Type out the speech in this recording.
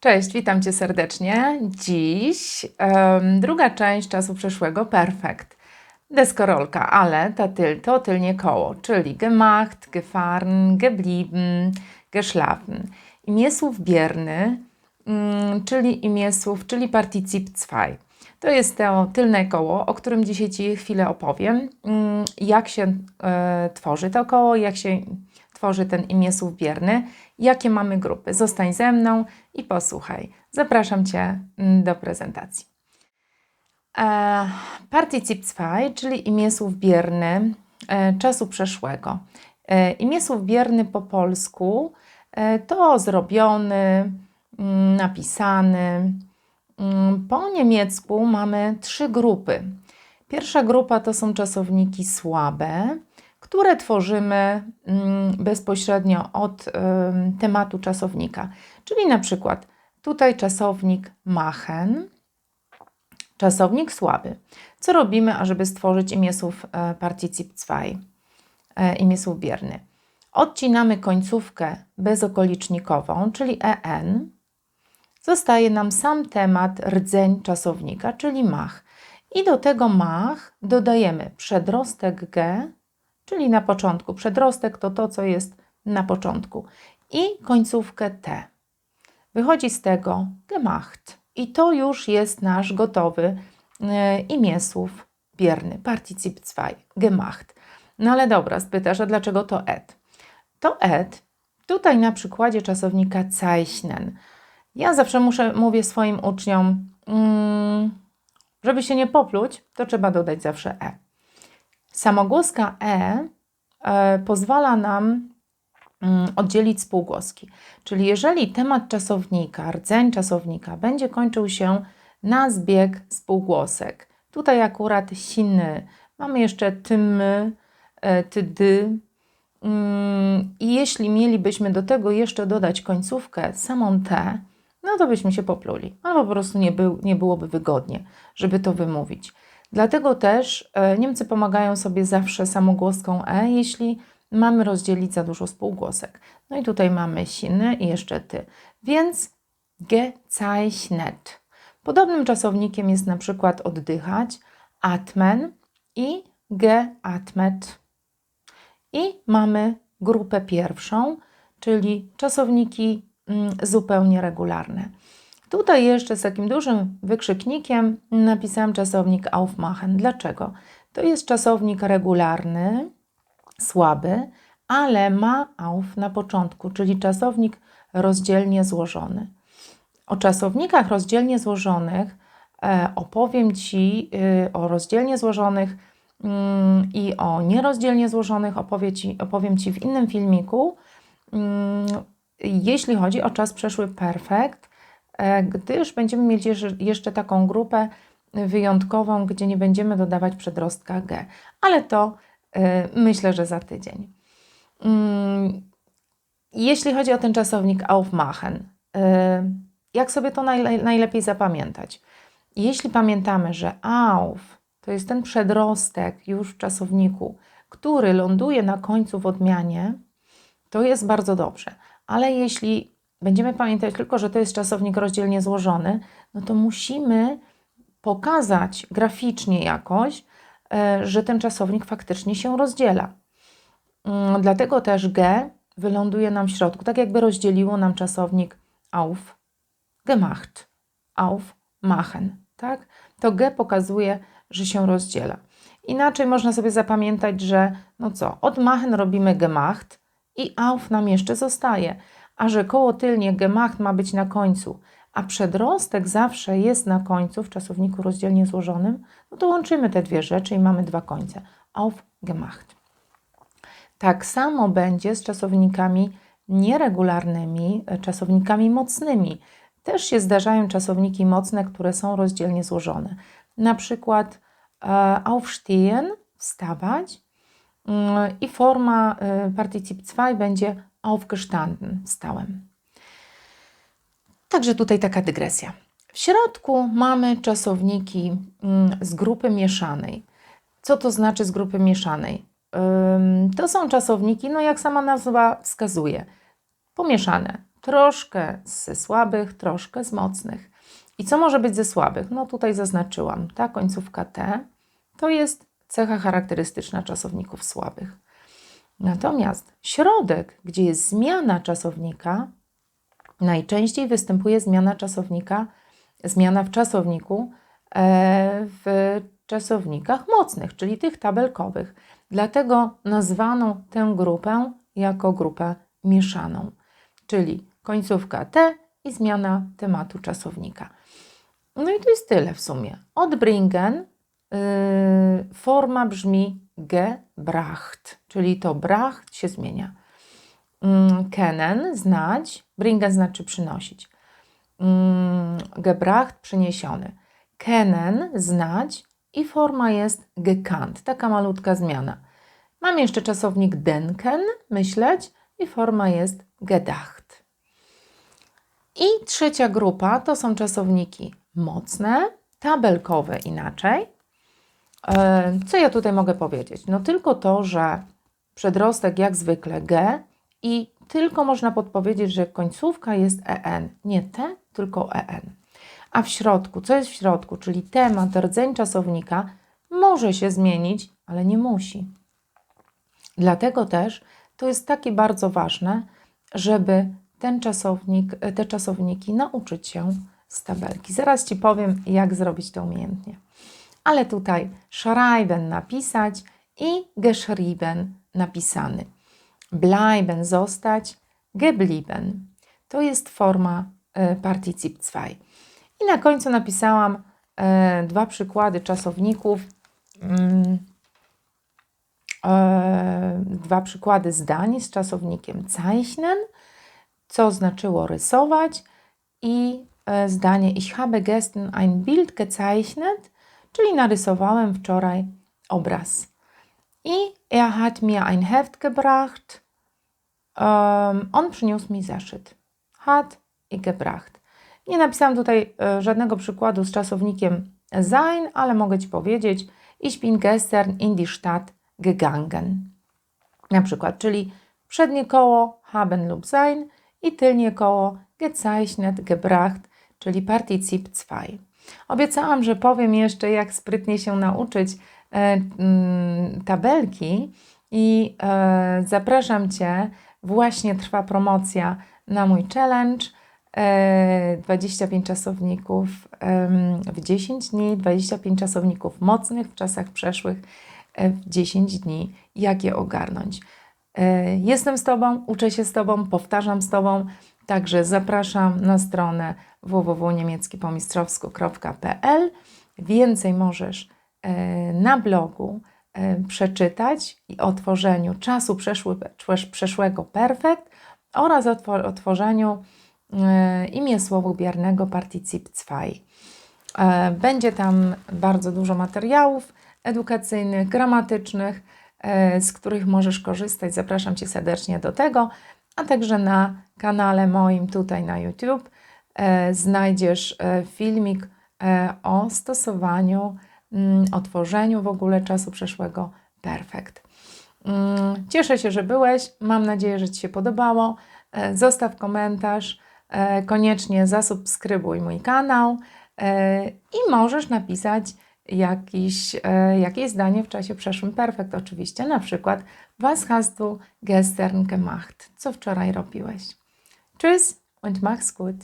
Cześć, witam Cię serdecznie. Dziś em, druga część czasu przeszłego, perfekt. Deskorolka, ale ta tyl, to tylnie koło, czyli gemacht, gefahren, geblieben, geschlafen. Imię słów bierny, mm, czyli imię słów, czyli particip 2. To jest to tylne koło, o którym dzisiaj Ci chwilę opowiem. mm, Jak się e, tworzy to koło, jak się tworzy ten imię słów bierny, jakie mamy grupy. Zostań ze mną i posłuchaj. Zapraszam Cię mm, do prezentacji. E, Particip 2, czyli imię słów bierny e, czasu przeszłego. E, imię słów bierny po polsku e, to zrobiony, mm, napisany. Mm, Po niemiecku mamy trzy grupy. Pierwsza grupa to są czasowniki słabe, które tworzymy mm, bezpośrednio od em, tematu czasownika. Czyli na przykład tutaj czasownik machen, czasownik słaby. Co robimy, ażeby stworzyć imię słów e, particip 2, e, imię słów bierny? Odcinamy końcówkę bezokolicznikową, czyli en. Zostaje nam sam temat rdzeń czasownika, czyli mach. I do tego mach dodajemy przedrostek g, czyli na początku. Przedrostek to to, co jest na początku. I końcówkę t. Wychodzi z tego gemacht. I to już jest nasz gotowy e, imię słów bierny, particip 2, gemacht. No ale dobra, spytasz, a dlaczego to et? To et, tutaj na przykładzie czasownika zeichnen. Ja zawsze muszę, mówię swoim uczniom, mm, żeby się nie popluć, to trzeba dodać zawsze e. Samogłoska e, e pozwala nam mm, oddzielić spółgłoski. Czyli jeżeli temat czasownika, rdzeń czasownika będzie kończył się na zbieg spółgłosek, tutaj akurat siny, mamy jeszcze tymy, e, tydy, mm, i jeśli mielibyśmy do tego jeszcze dodać końcówkę, samą T, no to byśmy się popluli, albo po prostu nie, był, nie byłoby wygodnie, żeby to wymówić. Dlatego też e, Niemcy pomagają sobie zawsze samogłoską E, jeśli mamy rozdzielić za dużo spółgłosek. No i tutaj mamy siny i jeszcze ty. Więc gezeichnet. Podobnym czasownikiem jest na przykład oddychać, atmen i geatmet. I mamy grupę pierwszą, czyli czasowniki mm, zupełnie regularne. Tutaj jeszcze z takim dużym wykrzyknikiem napisałam czasownik aufmachen. Dlaczego? To jest czasownik regularny, słaby, ale ma auf na początku, czyli czasownik rozdzielnie złożony. O czasownikach rozdzielnie złożonych e, opowiem Ci, y, o rozdzielnie złożonych mm, i o nierozdzielnie złożonych opowie ci, opowiem Ci w innym filmiku, mm, jeśli chodzi o czas przeszły perfekt, gdyż będziemy mieć jeszcze- taką grupę wyjątkową, gdzie nie będziemy dodawać przedrostka G. Ale to y, myślę, że za tydzień. Mm, Jeśli chodzi o ten czasownik aufmachen, y, jak sobie to najle- najlepiej zapamiętać? Jeśli pamiętamy, że auf to jest ten przedrostek już w czasowniku, który ląduje na końcu w odmianie, to jest bardzo dobrze. Ale jeśli będziemy pamiętać tylko, że to jest czasownik rozdzielnie złożony, no to musimy pokazać graficznie jakoś, e, że ten czasownik faktycznie się rozdziela. Mm, Dlatego też G wyląduje nam w środku, tak jakby rozdzieliło nam czasownik auf, gemacht, auf, machen, tak? To G pokazuje, że się rozdziela. Inaczej można sobie zapamiętać, że no co, od machen robimy gemacht i auf nam jeszcze zostaje, a że koło tylnie gemacht ma być na końcu, a przedrostek zawsze jest na końcu w czasowniku rozdzielnie złożonym, no to łączymy te dwie rzeczy i mamy dwa końce. Auf, gemacht. Tak samo będzie z czasownikami nieregularnymi, e, czasownikami mocnymi. Też się zdarzają czasowniki mocne, które są rozdzielnie złożone. Na przykład e, aufstehen, wstawać mm, i forma e, particip 2 będzie aufgestanden, wstałem. Także tutaj taka dygresja. W środku mamy czasowniki mm, z grupy mieszanej. Co to znaczy z grupy mieszanej? To są czasowniki, no jak sama nazwa wskazuje, pomieszane. troszkę ze słabych, troszkę z mocnych. I co może być ze słabych? No tutaj zaznaczyłam, ta końcówka T to jest cecha charakterystyczna czasowników słabych. Natomiast środek, gdzie jest zmiana czasownika, najczęściej występuje zmiana czasownika, zmiana w czasowniku e, w czasownikach mocnych, czyli tych tabelkowych. Dlatego nazwano tę grupę jako grupę mieszaną, czyli końcówka T i zmiana tematu czasownika. No i to jest tyle w sumie. Odbringen yy, forma brzmi gebracht, czyli to bracht się zmienia. Mm, kennen, znać, bringen znaczy przynosić. Mm, gebracht, przyniesiony. Kennen, znać i forma jest gekannt, taka malutka zmiana. Mam jeszcze czasownik denken, myśleć i forma jest gedacht. I trzecia grupa to są czasowniki mocne, tabelkowe inaczej. E, Co ja tutaj mogę powiedzieć? No tylko to, że przedrostek jak zwykle G i tylko można podpowiedzieć, że końcówka jest EN. Nie T, tylko EN. A w środku, co jest w środku, czyli temat, rdzeń czasownika, może się zmienić, ale nie musi. Dlatego też to jest takie bardzo ważne, żeby ten czasownik, te czasowniki nauczyć się z tabelki. Zaraz Ci powiem, jak zrobić to umiejętnie. Ale tutaj schreiben napisać i geschrieben napisany. Bleiben zostać, geblieben. To jest forma e, particip 2. I na końcu napisałam e, dwa przykłady czasowników. Mm, e, dwa przykłady zdań z czasownikiem zeichnen, co znaczyło rysować i e, zdanie Ich habe gestern ein Bild gezeichnet, czyli narysowałem wczoraj obraz. I er hat mir ein Heft gebracht. Um, on przyniósł mi zeszyt. Hat i gebracht. Nie napisałam tutaj e, żadnego przykładu z czasownikiem sein, ale mogę Ci powiedzieć Ich bin gestern in die Stadt gegangen. Na przykład, czyli przednie koło haben lub sein i tylnie koło gezeichnet, gebracht, czyli Partizip 2. Obiecałam, że powiem jeszcze, jak sprytnie się nauczyć e, mm, tabelki i e, zapraszam Cię. Właśnie trwa promocja na mój challenge. E, 25 czasowników em, w 10 dni, 25 czasowników mocnych w czasach przeszłych e, w 10 dni. Jak je ogarnąć? E, Jestem z Tobą, uczę się z Tobą, powtarzam z Tobą, także zapraszam na stronę www.niemieckipomistrzowsko.pl. Więcej możesz e, na blogu e, przeczytać o tworzeniu czasu przeszły, przesz- przeszłego perfekt oraz o two- o tworzeniu e, imię słowu biernego particip 2. E, Będzie tam bardzo dużo materiałów edukacyjnych, gramatycznych, z których możesz korzystać. Zapraszam Cię serdecznie do tego, a także na kanale moim tutaj na YouTube e, znajdziesz e, filmik e, o stosowaniu, mm, o tworzeniu w ogóle czasu przeszłego perfekt. Mm, Cieszę się, że byłeś. Mam nadzieję, że Ci się podobało. Zostaw komentarz. Koniecznie zasubskrybuj mój kanał i możesz napisać jakiś, e, jakieś zdanie w czasie przeszłym perfekt oczywiście. Na przykład Was hast du gestern gemacht? Co wczoraj robiłeś? Tschüss und mach's gut.